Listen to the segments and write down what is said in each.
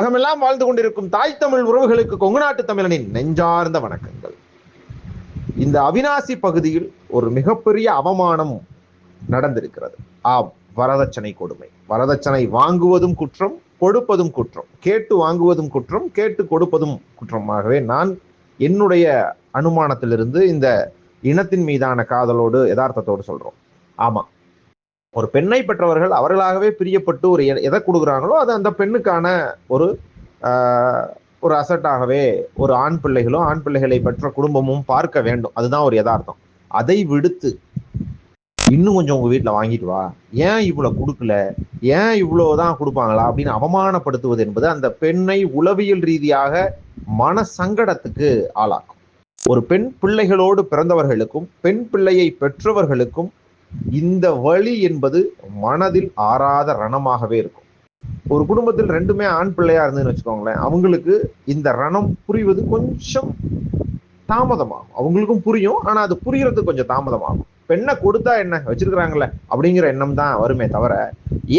அகமெல்லாம் வாழ்ந்து கொண்டிருக்கும் தாய் தமிழ் உறவுகளுக்கு கொங்கு நாட்டு தமிழனின் நெஞ்சார்ந்த வணக்கங்கள். இந்த அவினாசி பகுதியில் ஒரு மிகப்பெரிய அவமானம் நடந்திருக்கிறது. ஆம் வரதட்சணை கொடுமை. வரதட்சணை வாங்குவதும் குற்றம் கொடுப்பதும் குற்றம். கேட்டு வாங்குவதும் குற்றம் கேட்டு கொடுப்பதும் குற்றமாகவே நான் என்னுடைய அனுமானத்திலிருந்து இந்த இனத்தின் மீதான காதலோடு யதார்த்தத்தோடு சொல்றோம். ஆமா ஒரு பெண்ணை பெற்றவர்கள் அவர்களாகவே பிரியப்பட்டு ஒரு எதை கொடுக்குறாங்களோ அது அந்த பெண்ணுக்கான ஒரு ஆஹ், ஒரு அசட்டாகவே ஒரு ஆண் பிள்ளைகளும் ஆண் பிள்ளைகளை பெற்ற குடும்பமும் பார்க்க வேண்டும். அதுதான் ஒரு யதார்த்தம். அதை விடுத்து இன்னும் கொஞ்சம் உங்க வீட்டில் வாங்கிட்டு வா. ஏன் இவ்வளவு கொடுக்கல? ஏன் இவ்வளவுதான் கொடுப்பாங்களா? அப்படின்னு அவமானப்படுத்துவது என்பது அந்த பெண்ணை உளவியல் ரீதியாக மன சங்கடத்துக்கு ஆளாக்கும். ஒரு பெண் பிள்ளைகளோடு பிறந்தவர்களுக்கும் பெண் பிள்ளையை பெற்றவர்களுக்கும் இந்த வழி என்பது மனதில் ஆறாத ரணமாகவே இருக்கும். ஒரு குடும்பத்தில் ரெண்டுமே ஆண் பிள்ளையா இருந்ததுன்னு வச்சுக்கோங்களேன் அவங்களுக்கு இந்த ரணம் புரிவது கொஞ்சம் தாமதமாகும். அவங்களுக்கும் புரியும் ஆனா அது புரியறதுக்கு கொஞ்சம் தாமதமாகும். பெண்ணை கொடுத்தா என்ன? வச்சிருக்கிறாங்களே அப்படிங்கிற எண்ணம் தான் வருமே தவிர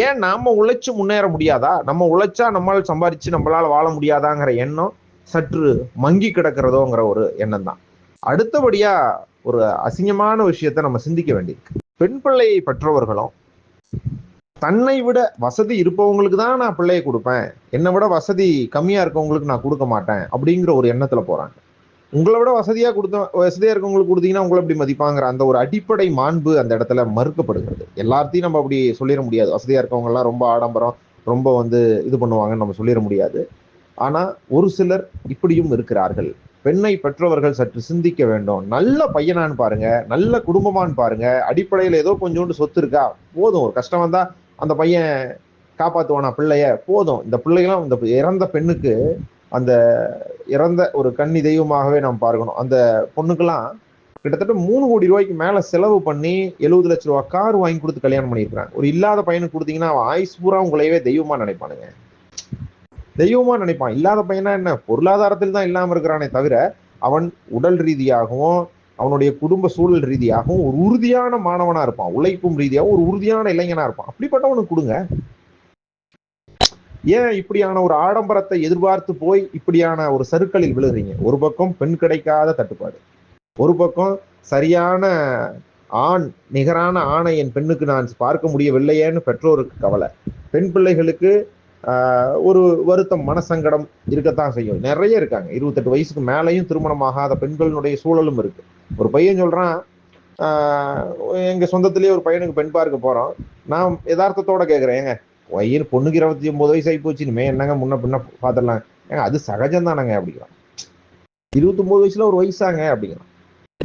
ஏன் நாம உழைச்சு முன்னேற முடியாதா? நம்ம உழைச்சா நம்மளால் சம்பாதிச்சு நம்மளால வாழ முடியாதாங்கிற எண்ணம் சற்று மங்கி கிடக்கிறதோங்கிற ஒரு எண்ணம் தான். அடுத்தபடியா ஒரு அசிங்கமான விஷயத்தை நம்ம சிந்திக்க வேண்டியிருக்கு. பெண் பிள்ளையை பெற்றவர்களும் தன்னை விட வசதி இருப்பவங்களுக்கு தான் நான் பிள்ளையை கொடுப்பேன். என்னை விட வசதி கம்மியா இருக்கவங்களுக்கு நான் கொடுக்க மாட்டேன் அப்படிங்கிற ஒரு எண்ணத்துல போறாங்க. உங்களை விட வசதியா கொடுத்த வசதியா இருக்கவங்களுக்கு கொடுத்தீங்கன்னா உங்களை எப்படி மதிப்பாங்கிற அந்த ஒரு அடிப்படை மாண்பு அந்த இடத்துல மறுக்கப்படுகிறது. எல்லாத்தையும் நம்ம அப்படி சொல்லிட முடியாது. வசதியா இருக்கவங்க எல்லாம் ரொம்ப ஆடம்பரம் ரொம்ப வந்து இது பண்ணுவாங்கன்னு நம்ம சொல்லிட முடியாது. ஆனா ஒரு சிலர் இப்படியும் இருக்கிறார்கள். பெண்ணை பெற்றவர்கள் சற்று சிந்திக்க வேண்டும். நல்ல பையனான்னு பாருங்க. நல்ல குடும்பமான்னு பாருங்க. அடிப்படையில் ஏதோ கொஞ்சோண்டு சொத்து இருக்கா? போதும். ஒரு கஷ்டம் வந்தா அந்த பையன் காப்பாற்றுவானா பிள்ளைய? போதும். இந்த பிள்ளைகளாம் இந்த இறந்த பெண்ணுக்கு அந்த இறந்த ஒரு கன்னி தெய்வமாகவே நாம் பார்க்கணும். அந்த பொண்ணுக்கெல்லாம் கிட்டத்தட்ட மூணு கோடி ரூபாய்க்கு மேல செலவு பண்ணி எழுபது லட்ச ரூபா கார் வாங்கி கொடுத்து கல்யாணம் பண்ணியிருக்கிறாங்க. ஒரு இல்லாத பையனுக்கு கொடுத்தீங்கன்னா அவன் ஆயுஸ் பூரா உங்களையவே தெய்வமா நினைப்பானுங்க. தெய்வமா நினைப்பான். இல்லாத பையனா என்ன? பொருளாதாரத்தில் தான் இல்லாமல் இருக்கிறானே தவிர அவன் உடல் ரீதியாகவும் அவனுடைய குடும்ப சூழல் ரீதியாகவும் ஒரு உறுதியான மாணவனா இருப்பான். உழைப்பும் ரீதியாகவும் ஒரு உறுதியான இளைஞனா இருப்பான். அப்படிப்பட்டவனுக்கு கொடுங்க. ஏன் இப்படியான ஒரு ஆடம்பரத்தை எதிர்பார்த்து போய் இப்படியான ஒரு சருக்களில் விழுகிறீங்க ஒரு பக்கம் பெண் கிடைக்காத தட்டுப்பாடு. ஒரு பக்கம் சரியான ஆண் நிகரான ஆணை என் பெண்ணுக்கு நான் பார்க்க முடியவில்லையேன்னு பெற்றோருக்கு கவலை. பெண் பிள்ளைகளுக்கு ஒரு வருத்தம் மனசங்கடம் இருக்கத்தான் செய்யும். நிறைய இருக்காங்க. இருபத்தெட்டு வயசுக்கு மேலேயும் திருமணம் ஆகாத பெண்களினுடைய சூழலும் இருக்கு. ஒரு பையன் சொல்றான் எங்க சொந்தத்திலேயே ஒரு பையனுக்கு பெண் பார்க்க போறோம். நான் யதார்த்தத்தோட கேட்குறேன் ஏங்க வயிறு பொண்ணுக்கு இருபத்தி ஒன்பது வயசு ஆகி போச்சு. இனிமே என்னங்க முன்ன பின்ன பார்த்துடலாம். ஏங்க அது சகஜம் தானங்க அப்படிங்கிறான். இருபத்தொம்போது வயசுல ஒரு வயசாங்க அப்படிங்கிறான்.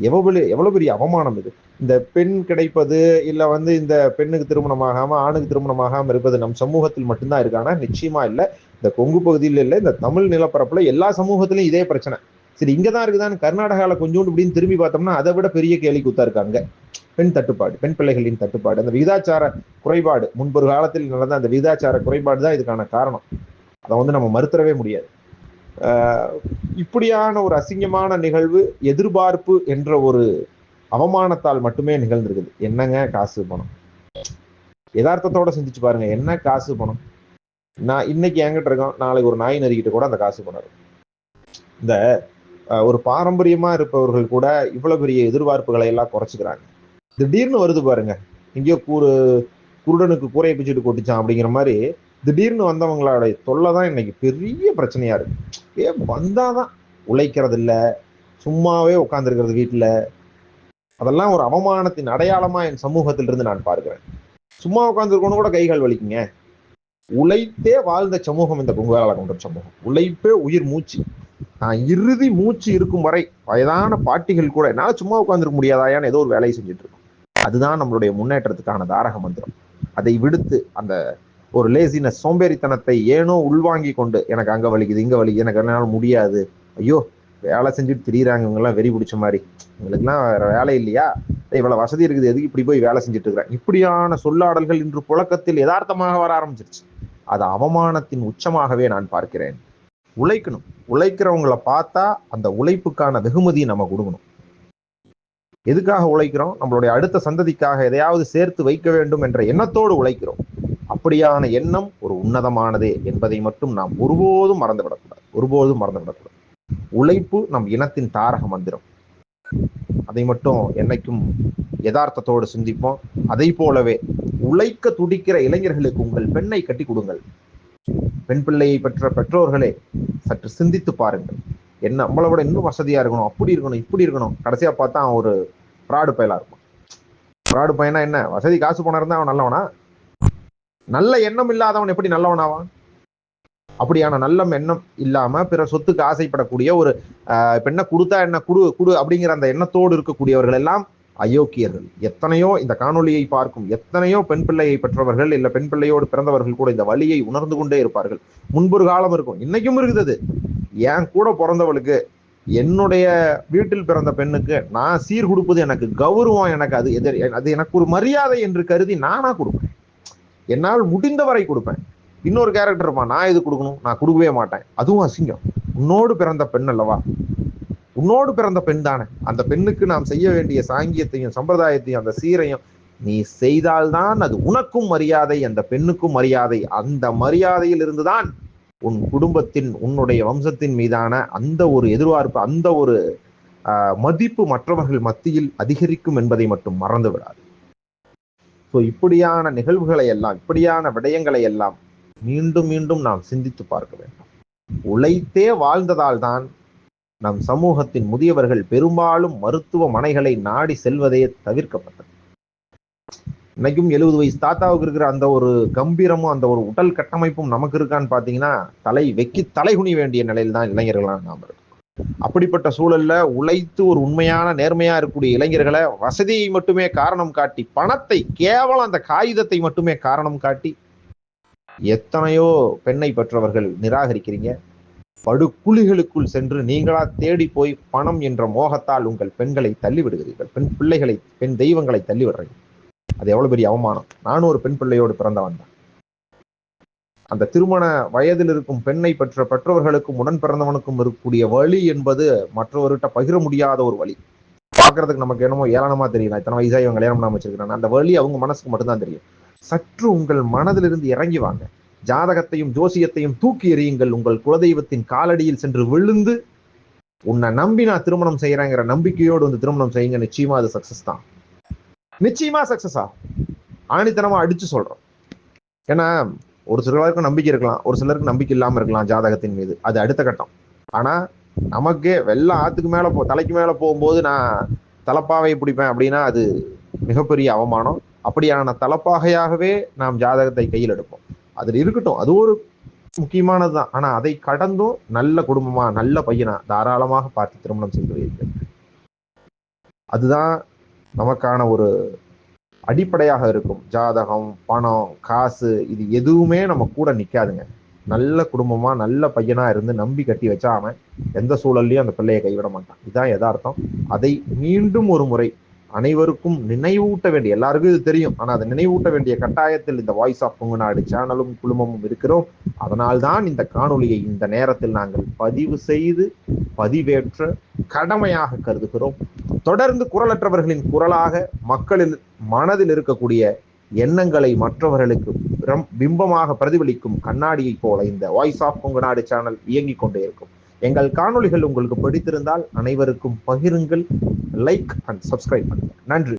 எவ்வளவு பெரிய எவ்வளவு பெரிய அவமானம் இது? இந்த பெண் கிடைப்பது இல்ல வந்து இந்த பெண்ணுக்கு திருமணம் ஆகாம ஆணுக்கு திருமணம் ஆகாம இருப்பது நம் சமூகத்தில் மட்டும்தான் இருக்கானா நிச்சயமா இல்ல. இந்த கொங்கு பகுதியில் இல்ல இந்த தமிழ் நிலப்பரப்புல எல்லா சமூகத்திலும் இதே பிரச்சனை. சரி இங்கதான் இருக்குதான்னு கர்நாடகால கொஞ்சோண்டு இப்படின்னு திரும்பி பார்த்தோம்னா அதை விட பெரிய கேலி கூத்தா இருக்காங்க. பெண் தட்டுப்பாடு பெண் பிள்ளைகளின் தட்டுப்பாடு அந்த விகிதாச்சார குறைபாடு. முன்பொரு காலத்தில் நடந்த அந்த விகிதாச்சார குறைபாடு தான் இதுக்கான காரணம். அதை வந்து நம்ம மறுத்தரவே முடியாது. இப்படியான ஒரு அசிங்கமான நிகழ்வு எதிர்பார்ப்பு என்ற ஒரு அவமானத்தால் மட்டுமே நிகழ்ந்திருக்குது. என்னங்க காசு பணம்? யதார்த்தத்தோட சிந்திச்சு பாருங்க என்ன காசு பணம்? நான் இன்னைக்கு என்கிட்ட இருக்கோம் நாளைக்கு ஒரு நாய் நறுக்கிட்டு கூட அந்த காசு பணம் இந்த ஆஹ், ஒரு பாரம்பரியமா இருப்பவர்கள் கூட இவ்வளவு பெரிய எதிர்பார்ப்புகளை எல்லாம் குறைச்சிக்கிறாங்க. திடீர்னு வருது பாருங்க எங்கேயோ கூறு குருடனுக்கு கூரையை பிச்சுட்டு கொட்டிச்சான் அப்படிங்கிற மாதிரி திடீர்னு வந்தவங்களோட தொல்லை தான் இன்னைக்கு பெரிய பிரச்சனையா இருக்கு. ஏ வந்தாதான் உழைக்கிறது இல்லை சும்மாவே உட்காந்துருக்கிறது வீட்டுல அதெல்லாம் ஒரு அவமானத்தின் அடையாளமா என் சமூகத்தில் இருந்து நான் பார்க்கிறேன். சும்மா உட்காந்துருக்கணும் கூட கைகள் வலிக்குங்க. உழைத்தே வாழ்ந்த சமூகம் இந்த பொங்கலால கொண்ட சமூகம். உழைப்பே உயிர் மூச்சு. நான் இறுதி மூச்சு இருக்கும் வரை வயதான பாட்டிகள் கூட என்னால் சும்மா உட்காந்துருக்க முடியாதாயான்னு ஏதோ ஒரு வேலையை செஞ்சுட்டு இருக்கோம். அதுதான் நம்மளுடைய முன்னேற்றத்துக்கான தாரக மந்திரம். அதை விடுத்து அந்த ஒரு லேசினஸ் சோம்பேறித்தனத்தை ஏனோ உள்வாங்கி கொண்டு எனக்கு அங்க வலிக்குது இங்க வலிக்குது எனக்கு என்னால முடியாது. ஐயோ வேலை செஞ்சுட்டு திரியிறாங்க இவங்க எல்லாம் வெறி பிடிச்ச மாதிரி. இவங்களுக்குலாம் வேற வேலை இல்லையா? இவ்வளோ இவ்வளவு வசதி இருக்குது எதுக்கு இப்படி போய் வேலை செஞ்சுட்டு இருக்கிறேன் இப்படியான சொல்லாடல்கள் இன்று புழக்கத்தில் யதார்த்தமாக வர ஆரம்பிச்சிருச்சு. அது அவமானத்தின் உச்சமாகவே நான் பார்க்கிறேன். உழைக்கணும். உழைக்கிறவங்கள பார்த்தா அந்த உழைப்புக்கான வெகுமதியை நம்ம கொடுக்கணும். எதுக்காக உழைக்கிறோம்? நம்மளுடைய அடுத்த சந்ததிக்காக எதையாவது சேர்த்து வைக்க வேண்டும் என்ற எண்ணத்தோடு உழைக்கிறோம். அப்படியான எண்ணம் ஒரு உன்னதமானது என்பதை மட்டும் நாம் ஒருபோதும் மறந்துவிடக்கூடாது. ஒருபோதும் மறந்துவிடக்கூடாது. உழைப்பு நம் இனத்தின் தாரக மந்திரம். அதை மட்டும் என்னைக்கும் யதார்த்தத்தோடு சிந்திப்போம். அதை போலவே உழைக்க துடிக்கிற இளைஞர்களுக்கு உங்கள் பெண்ணை கட்டி கொடுங்கள். பெண் பிள்ளையை பெற்ற பெற்றோர்களே சற்று சிந்தித்து பாருங்கள். என்ன நம்மளை விட இன்னும் வசதியா இருக்கணும் அப்படி இருக்கணும் இப்படி இருக்கணும். கடைசியா பார்த்தா அவன் ஒரு ஃப்ராடு பயலா இருக்கும் ஃப்ராடு பையனா என்ன வசதி காசு போனா இருந்தா அவன் நல்லவனா? நல்ல எண்ணம் இல்லாதவன் எப்படி நல்லவனாவான்? அப்படியான நல்ல எண்ணம் இல்லாம பிற சொத்துக்கு ஆசைப்படக்கூடிய ஒரு இப்ப என்ன கொடுத்தா என்ன குடு குடு அப்படிங்கிற அந்த எண்ணத்தோடு இருக்கக்கூடியவர்கள் எல்லாம் அயோக்கியர்கள். எத்தனையோ இந்த காணொலியை பார்க்கும் எத்தனையோ பெண் பிள்ளையை பெற்றவர்கள் இல்ல பெண் பிள்ளையோடு பிறந்தவர்கள் கூட இந்த வழியை உணர்ந்து கொண்டே இருப்பார்கள். முன்பொரு காலம் இருக்கும். இன்னைக்கும் இருக்குது. அது. என் கூட பிறந்தவளுக்கு என்னுடைய வீட்டில் பிறந்த பெண்ணுக்கு நான் சீர் கொடுப்பது எனக்கு கௌரவம் எனக்கு அது எதிர் அது எனக்கு ஒரு மரியாதை என்று கருதி நானா கொடுப்பேன். என்னால் முடிந்தவரை கொடுப்பேன். இன்னொரு கேரக்டர் இருப்பான் நான் இது கொடுக்கணும்? நான் கொடுக்கவே மாட்டேன். அதுவும் அசிங்கம். உன்னோடு பிறந்த பெண் அல்லவா? உன்னோடு பிறந்த பெண் தானே. அந்த பெண்ணுக்கு நாம் செய்ய வேண்டிய சாங்கியத்தையும் சம்பிரதாயத்தையும் அந்த சீரையும் நீ செய்தால்தான் அது உனக்கும் மரியாதை அந்த பெண்ணுக்கும் மரியாதை. அந்த மரியாதையில் இருந்துதான் உன் குடும்பத்தின் உன்னுடைய வம்சத்தின் மீதான அந்த ஒரு எதிர்பார்ப்பு அந்த ஒரு மதிப்பு மற்றவர்கள் மத்தியில் அதிகரிக்கும் என்பதை மட்டும் மறந்து விடாது ஸோ இப்படியான நிகழ்வுகளை எல்லாம் இப்படியான விடயங்களை எல்லாம் மீண்டும் மீண்டும் நாம் சிந்தித்து பார்க்க வேண்டும். உழைத்தே வாழ்ந்ததால் தான் நம் சமூகத்தின் முதியவர்கள் பெரும்பாலும் மருத்துவமனைகளை நாடி செல்வதே தவிர்க்கப்பட்டது. இன்னைக்கும் எழுபது வயசு தாத்தாவுக்கு இருக்கிற அந்த ஒரு கம்பீரமும் அந்த ஒரு உடல் கட்டமைப்பும் நமக்கு இருக்கான்னு பார்த்தீங்கன்னா தலை வெக்கி தலைகுனி வேண்டிய நிலையில் தான் இளைஞர்களாக நாம் இருக்கோம் அப்படிப்பட்ட சூழல்ல உழைத்து ஒரு உண்மையான நேர்மையா இருக்கக்கூடிய இளைஞர்களை வசதியை மட்டுமே காரணம் காட்டி பணத்தை கேவலம் அந்த காகிதத்தை மட்டுமே காரணம் காட்டி எத்தனையோ பெண்ணை பெற்றவர்கள் நிராகரிக்கிறீங்க. படுகுழிகளுக்குள் சென்று நீங்களா தேடி போய் பணம் என்ற மோகத்தால் உங்கள் பெண்களை தள்ளி விடுகிறீர்கள் பெண் பிள்ளைகளை பெண் தெய்வங்களை தள்ளி விடுறீங்க அது எவ்வளவு பெரிய அவமானம். நானும் ஒரு பெண் பிள்ளையோடு பிறந்தவன் தான். அந்த திருமண வயதில் இருக்கும் பெண்ணை பெற்ற பெற்றவர்களுக்கும் உடன் பிறந்தவனுக்கும் இருக்கக்கூடிய வழி என்பது மற்றவர்கிட்ட பகிர முடியாத ஒரு வழி. பார்க்கறதுக்கு நமக்கு என்னமோ ஏளனமா தெரியல இத்தனை வயசா இவங்க கல்யாணம் பண்ணாம வச்சிருக்காங்க அந்த வழி அவங்க மனசுக்கு மட்டும்தான் தெரியும். சற்று உங்கள் மனதிலிருந்து இறங்கி வாங்க. ஜாதகத்தையும் ஜோசியத்தையும் தூக்கி எறியுங்கள். உங்கள் குலதெய்வத்தின் காலடியில் சென்று விழுந்து உன்னை நம்பி நான் திருமணம் செய்யறேங்கிற நம்பிக்கையோடு வந்து திருமணம் செய்யுங்க. நிச்சயமா அது சக்சஸ் தான். நிச்சயமா சக்சஸ் ஆகும் ஆணித்தனமா அடிச்சு சொல்றோம். ஏன்னா ஒரு சிலருக்கு நம்பிக்கை இருக்கலாம் ஒரு சிலருக்கு நம்பிக்கை இல்லாமல் இருக்கலாம் ஜாதகத்தின் மீது. அது அடுத்த கட்டம். ஆனா நமக்கே வெள்ளம் ஆத்துக்கு மேல போ தலைக்கு மேல போகும்போது நான் தலப்பாவை பிடிப்பேன் அப்படின்னா அது மிகப்பெரிய அவமானம். அப்படியான தலப்பாகையாகவே நாம் ஜாதகத்தை கையில் எடுப்போம். அதில் இருக்கட்டும் அது ஒரு முக்கியமானது தான். ஆனா அதை கடந்தும் நல்ல குடும்பமா நல்ல பையனா தாராளமாக பார்த்து திருமணம் செய்து செய்கிறீர்கள் அதுதான் நமக்கான ஒரு அடிப்படையாக இருக்கும். ஜாதகம் பணம் காசு இது எதுவுமே நம்ம கூட நிற்காதுங்க நல்ல குடும்பமாக நல்ல பையனாக இருந்து நம்பி கட்டி வச்சா அவன் எந்த சூழல்லையும் அந்த பிள்ளையை கைவிட மாட்டான். இதுதான் யதார்த்தம். அதை மீண்டும் ஒரு முறை அனைவருக்கும் நினைவூட்ட வேண்டிய எல்லாருக்கும் இது தெரியும். ஆனால் அதை நினைவூட்ட வேண்டிய கட்டாயத்தில் இந்த வாய்ஸ் ஆஃப் பொங்குநாடு சேனலும் குழுமமும் இருக்கிறோம். அதனால்தான் இந்த காணொலியை இந்த நேரத்தில் நாங்கள் பதிவு செய்து பதிவேற்ற கடமையாக கருதுகிறோம். தொடர்ந்து குரலற்றவர்களின் குரலாக மக்களில் மனதில் இருக்கக்கூடிய எண்ணங்களை மற்றவர்களுக்கு பிம்பமாக பிரதிபலிக்கும் கண்ணாடியைப் போல இந்த வாய்ஸ் ஆஃப் கொங்குநாடு சேனல் இயங்கிக் கொண்டே இருக்கும். எங்கள் காணொளிகள் உங்களுக்கு பிடித்திருந்தால் அனைவருக்கும் பகிருங்கள் லைக் அண்ட் சப்ஸ்கிரைப் பண்ணுங்கள். நன்றி.